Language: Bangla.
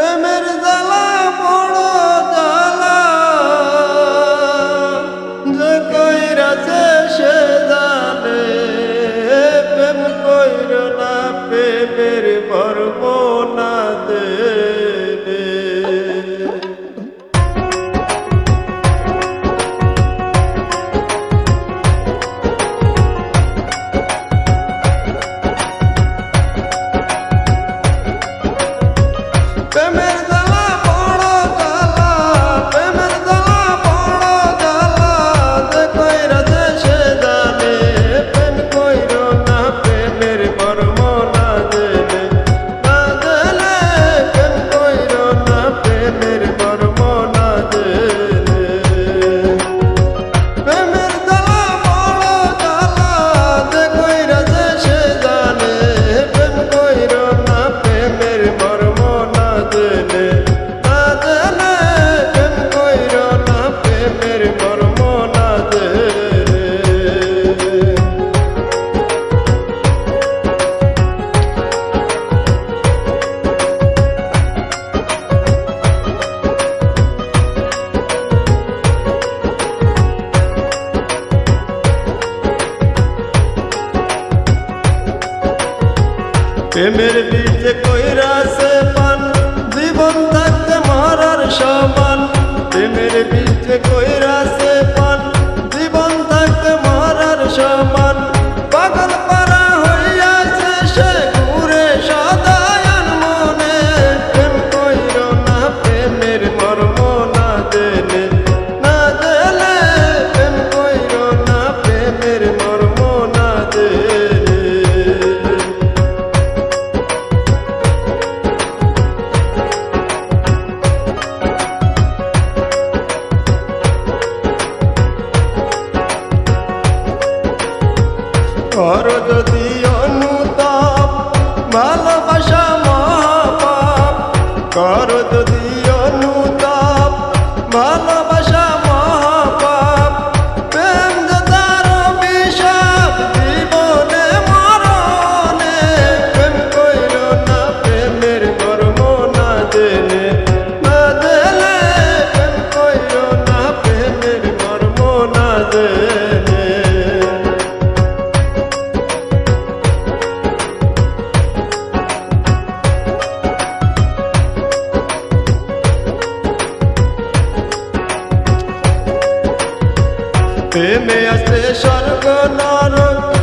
প্রেমের জ্বালা বড় প্রেমের বীজ কইরাছে পান জীবন থাকতে মারার সমান। প্রেমের বীজ কইরাছে করো যদি প্রেমে আছে স্বর্গ নরক